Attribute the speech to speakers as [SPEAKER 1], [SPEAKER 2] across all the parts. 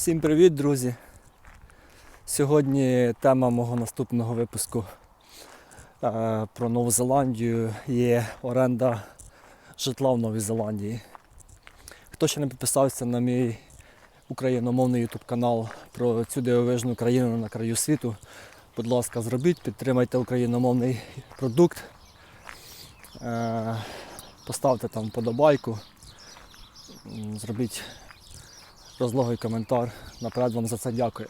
[SPEAKER 1] Всім привіт, друзі! Сьогодні тема мого наступного випуску е, про Нову Зеландію є оренда житла в Новій Зеландії. Хто ще не підписався на мій україномовний YouTube канал про цю дивовижну країну на краю світу, будь ласка, зробіть, підтримайте україномовний продукт, Е, поставте там вподобайку, зробіть розлогий коментар. Наперед вам за це дякую.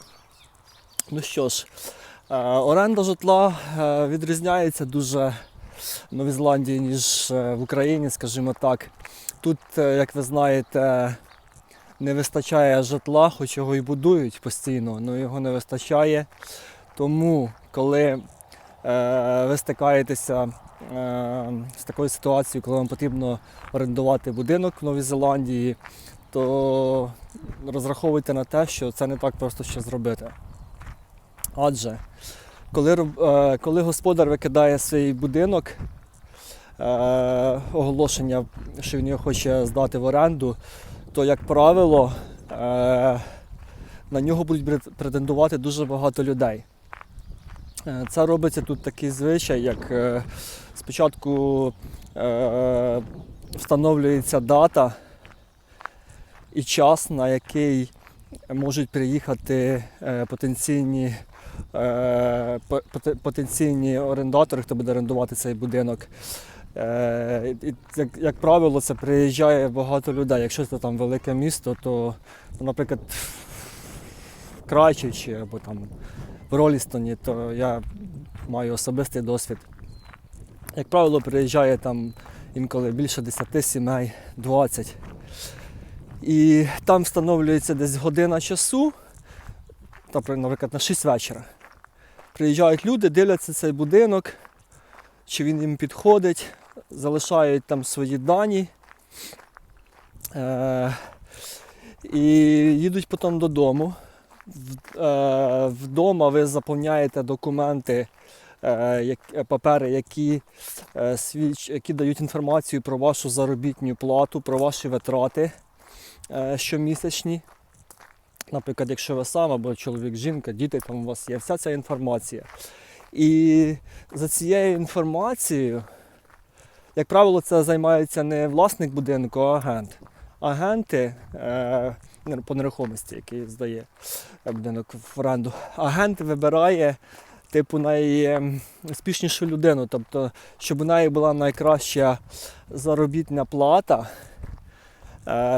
[SPEAKER 1] Ну що ж, е, оренда житла е, відрізняється дуже в Новій Зеландії, ніж е, в Україні, скажімо так. Тут, як ви знаєте, не вистачає житла, хоч його і будують постійно, але його не вистачає. Тому, коли е, ви стикаєтеся е, з такою ситуацією, коли вам потрібно орендувати будинок в Новій Зеландії, то розраховуйте на те, що це не так просто ще зробити. Адже коли, е, коли господар викидає свій будинок, е, оголошення, що він його хоче здати в оренду, то, як правило, е, на нього будуть претендувати дуже багато людей. Це робиться тут такий звичай, як спочатку встановлюється дата і час, на який можуть приїхати е, потенційні, е, по- поте- потенційні орендатори, хто буде орендувати цей будинок. Е, як, як правило, це приїжджає багато людей. Якщо це там велике місто, то, ну, наприклад, в Крайчичі або там в Ролістоні, то я маю особистий досвід. Як правило, приїжджає там інколи більше 10 сімей, 20. І там встановлюється десь година часу, наприклад, на 6 вечора. Приїжджають люди, дивляться цей будинок, чи він їм підходить, залишають там свої дані. Е- і їдуть потім додому. Е, Вдома ви заповняєте документи, е, папери, які, е, які дають інформацію про вашу заробітну плату, про ваші витрати е, щомісячні. Наприклад, якщо ви сам або чоловік, жінка, діти, там у вас є вся ця інформація. І за цією інформацією, як правило, це займається не власник будинку, а агент. Агенти е, по нерухомості, який здає е, будинок в оренду, агент вибирає типу найуспішнішу людину, тобто, щоб у неї була найкраща заробітна плата, е,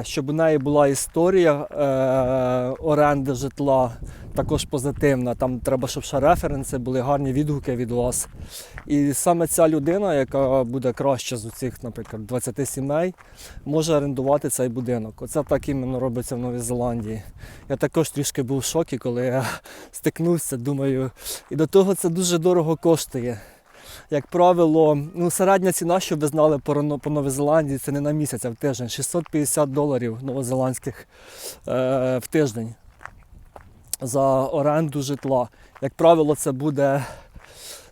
[SPEAKER 1] щоб у неї була історія е, оренди житла також позитивна. Там треба, щоб ще референси були, гарні відгуки від вас. І саме ця людина, яка буде краще з усіх, наприклад, 20 сімей, може орендувати цей будинок. Оце так іменно робиться в Новій Зеландії. Я також трішки був в шокі, коли я стикнувся, думаю, і до того це дуже дорого коштує. Як правило, ну, середня ціна, щоб ви знали по, по Новій Зеландії, це не на місяць, а в тиждень. 650 доларів новозеландських е, в тиждень за оренду житла. Як правило, це буде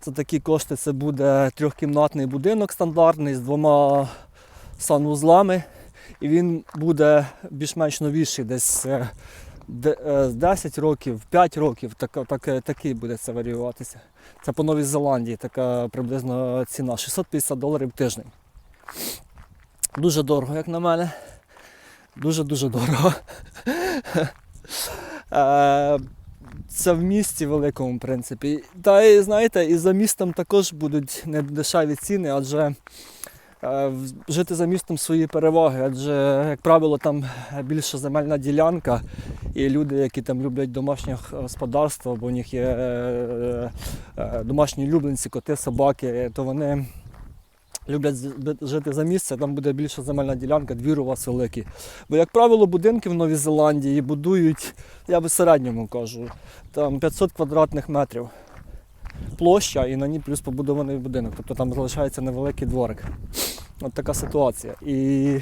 [SPEAKER 1] за такі кошти це буде трьохкімнатний будинок стандартний з двома санвузлами. І він буде більш-менш новіший, десь е, 10 років, 5 років, така, так, такий буде це варіюватися. Це по Новій Зеландії така приблизно ціна. 650 доларів тиждень. Дуже дорого, як на мене. Дуже-дуже дорого. Е, Це в місті великому, в принципі. Та і знаєте, і за містом також будуть недешеві ціни, адже е, жити за містом свої переваги, адже, як правило, там більша земельна ділянка, і люди, які там люблять домашнє господарство, бо у них є е, е, домашні улюбленці, коти, собаки, то вони люблять жити за місце, там буде більша земельна ділянка, двір у вас великий. Бо, як правило, будинки в Новій Зеландії будують, я би середньому кажу, там 500 квадратних метрів площа і на ній плюс побудований будинок. Тобто там залишається невеликий дворик. От така ситуація. І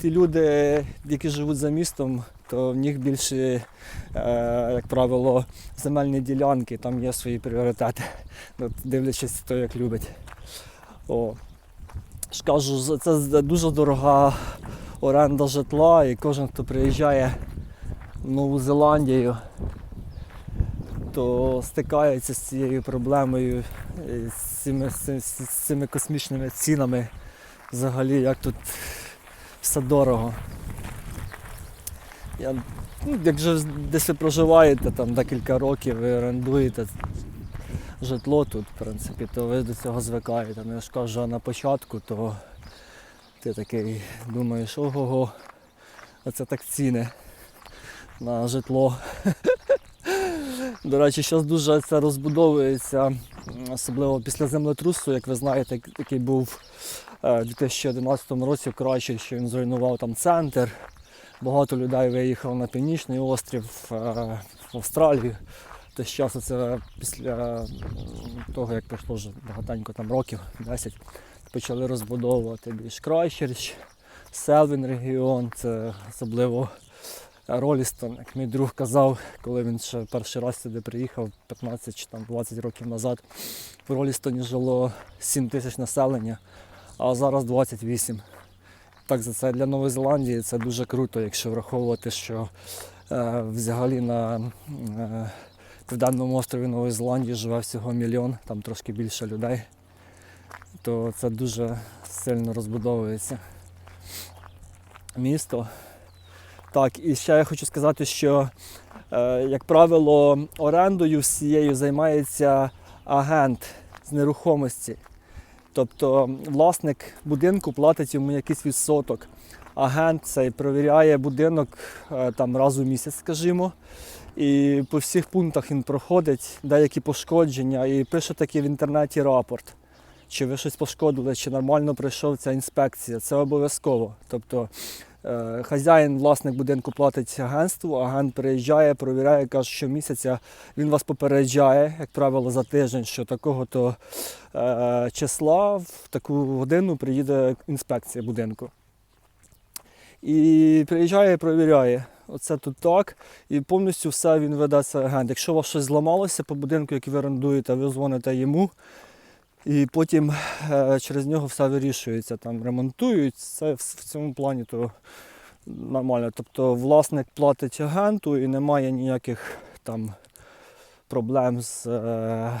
[SPEAKER 1] ті люди, які живуть за містом, то в них більше, е, як правило, земельні ділянки, там є свої пріоритети, дивлячись хто як любить. О. кажу, це дуже дорога оренда житла, і кожен, хто приїжджає в Нову Зеландію, то стикається з цією проблемою, е, з цими, з цими космічними цінами. Взагалі, як тут все дорого. Я, ну, як десь ви проживаєте там декілька років, ви орендуєте житло тут, в принципі, то ви до цього звикаєте. Ну, я ж кажу, а на початку, то ти такий думаєш, ого-го, оце так ціни на житло. До речі, зараз дуже це розбудовується, особливо після землетрусу, як ви знаєте, як- який був у 2011 році Крайчі, що він зруйнував там центр. Багато людей виїхало на північний острів е, в Австралію. Те з часу це після того, як пройшло вже багатенько там років, 10, почали розбудовувати більш Крайчерч, Селвін регіон, це особливо Ролістон, як мій друг казав, коли він ще перший раз сюди приїхав 15 чи там 20 років назад. В Ролістоні жило 7 тисяч населення, а зараз 28. Так за це для Нової Зеландії це дуже круто, якщо враховувати, що е, взагалі на е, південному острові Нової Зеландії живе всього мільйон, там трошки більше людей, то це дуже сильно розбудовується місто. Так, і ще я хочу сказати, що, е, як правило, орендою всією займається агент з нерухомості. Тобто власник будинку платить йому якийсь відсоток. Агент цей перевіряє будинок е, там раз у місяць, скажімо. І по всіх пунктах він проходить деякі пошкодження і пише такий в інтернеті рапорт. Чи ви щось пошкодили, чи нормально пройшов ця інспекція. Це обов'язково. Тобто Е, Хазяїн, власник будинку платить агентству, агент приїжджає, перевіряє, каже, що місяця він вас попереджає, як правило, за тиждень, що такого-то числа в таку годину приїде інспекція будинку. І приїжджає перевіряє. Оце тут так. І повністю все він веде це агент. Якщо у вас щось зламалося по будинку, який ви орендуєте, ви дзвоните йому. І потім е, через нього все вирішується, там ремонтують, це в, цьому плані то нормально. Тобто власник платить агенту і немає ніяких там проблем з, е,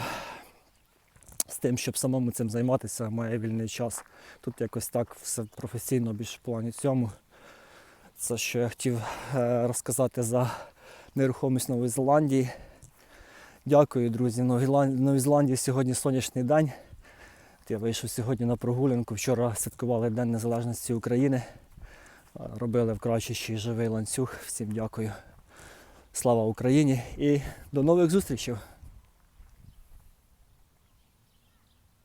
[SPEAKER 1] тим, щоб самому цим займатися, має вільний час. Тут якось так все професійно більш в плані цьому. Це що я хотів е, розказати за нерухомість Нової Зеландії. Дякую, друзі. Новій Зеландії сьогодні сонячний день. Я вийшов сьогодні на прогулянку. Вчора святкували День Незалежності України. Е, Робили в Крачищі живий ланцюг. Всім дякую. Слава Україні і до нових зустрічей!